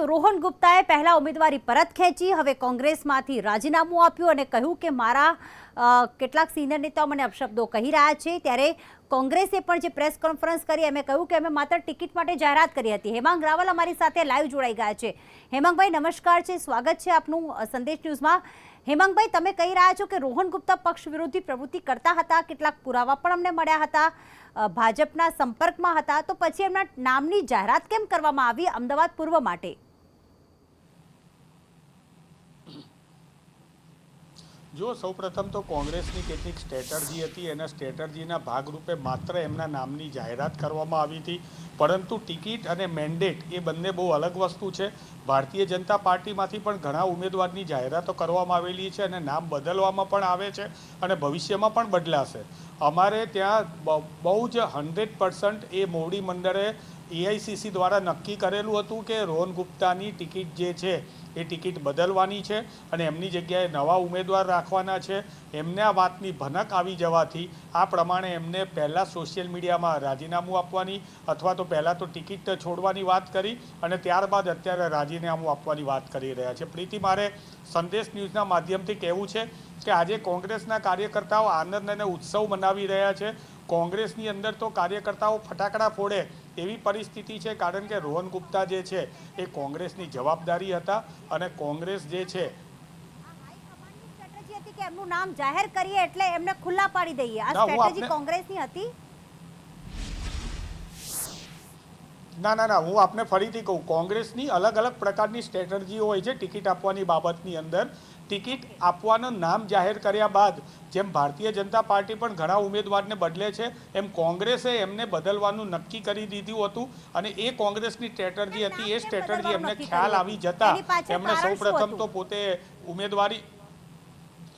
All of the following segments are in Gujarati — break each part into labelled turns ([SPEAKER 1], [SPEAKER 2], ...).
[SPEAKER 1] તો રોહન ગુપ્તાએ પહેલા ઉમેદવારી પરત ખેંચી, હવે કોંગ્રેસમાંથી રાજીનામું આપ્યું અને કહ્યું કે મારા કેટલાક સિનિયર નેતાઓ મને અપશબ્દો કહી રહ્યા છે. ત્યારે કોંગ્રેસે પણ જે પ્રેસ કોન્ફરન્સ કરી અમે કહ્યું કે અમે માત્ર ટિકિટ માટે જાહેરાત કરી હતી. હેમાંગ રાવલ અમારી સાથે લાઈવ જોડાઈ ગયા છે. હેમાંગભાઈ, નમસ્કાર છે. સ્વાગત છે આપનું સંદેશ ન્યૂઝમાં. હેમાંગભાઈ, તમે કહી રહ્યા છો કે રોહન ગુપ્તા પક્ષ વિરોધી પ્રવૃત્તિ કરતા હતા, કેટલાક પુરાવા પણ અમને મળ્યા હતા ભાજપના સંપર્કમાં હતા. તો પછી એમના નામની જાહેરાત કેમ કરવામાં આવી, અમદાવાદ પૂર્વ માટે?
[SPEAKER 2] જો સૌપ્રથમ તો કોંગ્રેસની કેટલીક સ્ટ્રેટર્જી હતી, એના સ્ટ્રેટર્જીના ભાગરૂપે માત્ર એમના નામની જાહેરાત કરવામાં આવી હતી. પરંતુ ટિકિટ અને મેન્ડેટ એ બંને બહુ અલગ વસ્તુ છે. ભારતીય જનતા પાર્ટીમાંથી પણ ઘણા ઉમેદવારની જાહેરાતો કરવામાં આવેલી છે અને નામ બદલવામાં પણ આવે છે અને ભવિષ્યમાં પણ બદલાશે. અમારે ત્યાં બહુ જ હંડ્રેડ પર્સન્ટ એ મોવડી મંડળે એઆઈસીસી દ્વારા નક્કી કરેલું હતું કે રોહન ગુપ્તાની ટિકિટ જે છે, એ ટિકિટ બદલવાની છે અને એમની જગ્યાએ નવા ઉમેદવાર રાખવાના છે. એમને આ વાતની ભનક આવી જવાથી આ પ્રમાણે એમને પહેલાં સોશિયલ મીડિયામાં રાજીનામું આપવાની અથવા તો પહેલાં તો ટિકિટ છોડવાની વાત કરી અને ત્યારબાદ અત્યારે રાજીનામું આપવાની વાત કરી રહ્યા છે. પ્રીતિ, મારે સંદેશ ન્યૂઝના માધ્યમથી કહેવું છે કે આજે કોંગ્રેસના કાર્યકર્તાઓ આનંદ અને ઉત્સવ મનાવી રહ્યા છે. કોંગ્રેસની અંદર તો કાર્યકર્તાઓ ફટાકડા ફોડે એવી પરિસ્થિતિ છે કારણ કે રોહન ગુપ્તા જે છે એ કોંગ્રેસની જવાબદારી હતા અને કોંગ્રેસ જે છે
[SPEAKER 1] કે એમનું નામ જાહેર કરીએ એટલે એમને ખુલ્લા પાડી દઈએ. આ સ્ટ્રેટેજી કોંગ્રેસની હતી?
[SPEAKER 2] ના ના ના હું આપને ફરીથી કહું કોંગ્રેસની અલગ અલગ પ્રકારની સ્ટ્રેટર્જીઓ હોય છે ટિકિટ આપવાની બાબતની અંદર. ટિકિટ આપવાનું નામ જાહેર કર્યા બાદ જેમ ભારતીય જનતા પાર્ટી પણ ઘણા ઉમેદવારને બદલે છે એમ કોંગ્રેસે એમને બદલવાનું નક્કી કરી દીધું હતું અને એ કોંગ્રેસની સ્ટ્રેટર્જી હતી એ સ્ટ્રેટર્જી એમને ખ્યાલ આવી જતા. એમણે સૌપ્રથમ તો પોતે ઉમેદવારી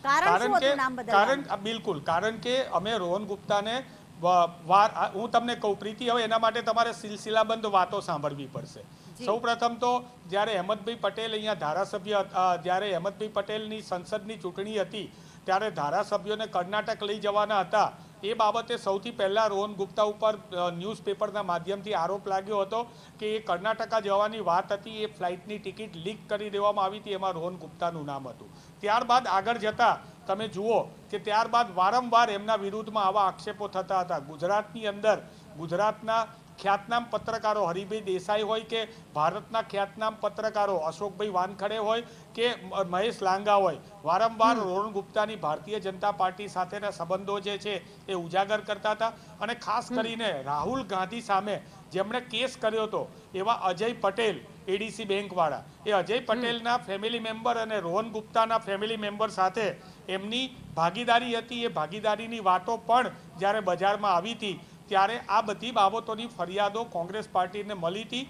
[SPEAKER 1] કારણ
[SPEAKER 2] કે કારણ બિલકુલ કારણ કે અમે રોહન ગુપ્તાને વાર હું તમને કહું પ્રીતિ હવે એના માટે તમારે સિલસિલાબંધ વાતો સાંભળવી પડશે.
[SPEAKER 1] સૌ
[SPEAKER 2] સૌપ્રથમ તો જ્યારે અહેમદભાઈ પટેલ અહીંયા ધારાસભ્ય જ્યારે અહેમદભાઈ પટેલની સંસદની ચૂંટણી હતી ત્યારે ધારાસભ્યોને કર્ણાટક લઈ જવાના હતા. એ બાબતે સૌથી પહેલાં રોહન ગુપ્તા ઉપર ન્યૂઝપેપરના માધ્યમથી આરોપ લાગ્યો હતો કે એ કર્ણાટકા જવાની વાત હતી એ ફ્લાઇટની ટિકિટ લીક કરી દેવામાં આવી હતી એમાં રોહન ગુપ્તાનું નામ હતું. ત્યારબાદ આગળ જતા તમે જુઓ કે ત્યારબાદ વારંવાર એમના વિરુદ્ધમાં આવા આક્ષેપો થતા હતા. ગુજરાતની અંદર ગુજરાતના ખ્યાતનામ પત્રકારો હરિભાઈ દેસાઈ હોય કે ભારતના ખ્યાતનામ પત્રકારો અશોકભાઈ વાનખડે હોય કે મહેશ લાંગા હોય. વારંવાર રોહન ગુપ્તાની ભારતીય જનતા પાર્ટી સાથેના સંબંધો જે છે એ ઉજાગર કરતા હતા અને ખાસ કરીને રાહુલ ગાંધી સામે જેમણે કેસ કર્યો હતો એવા અજય પટેલ એડીસી બેંકવાળા એ અજય પટેલના ફેમિલી મેમ્બર અને રોહન ગુપ્તાના ફેમિલી મેમ્બર સાથે એમની ભાગીદારી હતી એ ભાગીદારીની વાતો પણ જ્યારે બજારમાં આવી હતી ત્યારે આ બધી બાબતોની ફરિયાદો કોંગ્રેસ પાર્ટીને મળી હતી.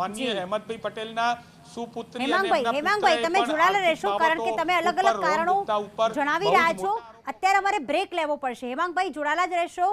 [SPEAKER 2] માનનીય અહેમદભાઈ પટેલના સુપુત્રી અને
[SPEAKER 1] હેમાંગભાઈ હેમાંગભાઈ તમે જોડાયેલા રહેશો કારણ કે તમે અલગ અલગ કારણો જણાવી રહ્યા છો. અત્યારે અમારે બ્રેક લેવો પડશે. હેમાંગભાઈ જોડાયેલા જ રહેશો.